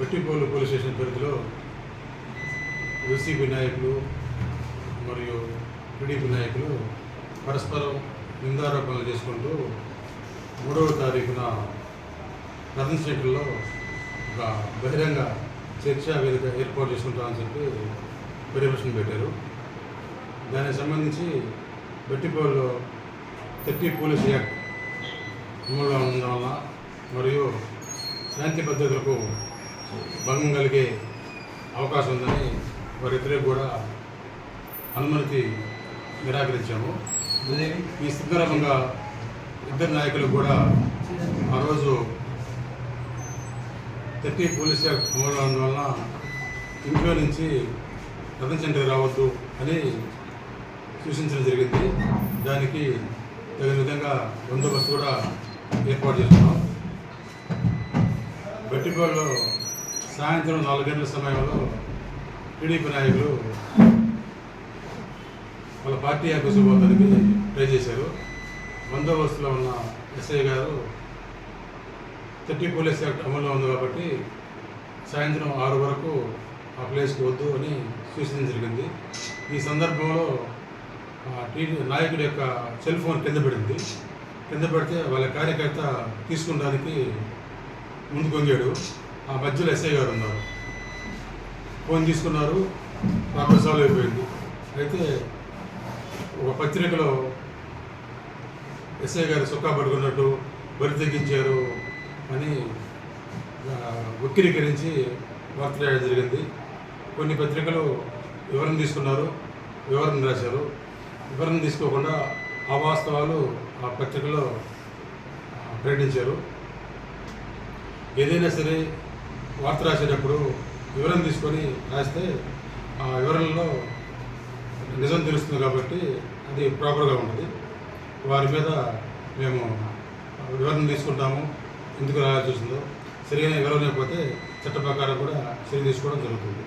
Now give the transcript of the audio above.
వెట్టిపోలు police station పరిధిలో YCP నాయకులు మరియు టీడీపీ నాయకులు పరస్పరం నిందారోపణలు చేసుకుంటూ మూడవ తారీఖున రతన్ సెంటర్లో ఒక బహిరంగ చర్చా వేదిక ఏర్పాటు చేసుకుంటామని చెప్పి పర్యవేక్షణ పెట్టారు. దానికి సంబంధించి బట్టిపోల్లో థర్టీ పోలీస్ యాక్ట్ అమలులో ఉండడం వల్ల మరియు శాంతి భద్రతలకు భంగం కలిగే అవకాశం ఉందని వారిద్దరికి కూడా అనుమతి నిరాకరించాము ఈ సందర్భంగా ఇద్దరు నాయకులు కూడా ఆ రోజు తెట్టి పోలీస్ యాక్ట్ వలన ఇంట్లో నుంచి రతన్ సెంటర్ రావద్దు అని సూచించడం జరిగింది. దానికి తగిన విధంగా బందోబస్తు కూడా ఏర్పాటు చేస్తున్నాం. బట్టిపాడులో సాయంత్రం నాలుగు గంటల సమయంలో టీడీపీ నాయకులు వాళ్ళ పార్టీ ఆఫీసు పోతానికి ట్రై చేశారు. బందోబస్తులో ఉన్న ఎస్ఐ గారు థర్టీ పోలీస్ యాక్ట్ అమల్లో ఉంది కాబట్టి సాయంత్రం ఆరు వరకు ఆ ప్లేస్కి వద్దు అని సూచించడం జరిగింది. ఈ సందర్భంలో ఆ, టీడీ నాయకుడి యొక్క సెల్ ఫోన్ కింద పడింది. కింద పడితే వాళ్ళ కార్యకర్త తీసుకునడానికి ముందుకొంగాడు. ఆ మధ్యలో ఎస్ఐ గారు ఉన్నారు. ఫోన్ తీసుకున్నారు. ప్రాబ్లం సాల్వ్ అయిపోయింది. అయితే ఒక పత్రికలో ఎస్ఐ గారు సుఖా పడుకున్నట్టు బరి తగ్గించారు అని వక్రీకరించి వార్త రాయడం జరిగింది. కొన్ని పత్రికలు వివరణ తీసుకున్నారు. వివరణ రాశారు. వివరణ తీసుకోకుండా అవాస్తవాలు ఆ పత్రికలో ప్రకటించారు. ఏదైనా సరే వార్త రాసేటప్పుడు వివరణ తీసుకొని రాస్తే ఆ వివరణలో నిజం తెలుస్తుంది కాబట్టి అది ప్రాపర్గా ఉంటుంది. వారి మీద మేము వివరణ తీసుకుంటాము ఎందుకు రాయాల్సి వస్తుందో సరైన వివరణ లేకపోతే చట్ట ప్రకారం కూడా సరి తీసుకోవడం జరుగుతుంది.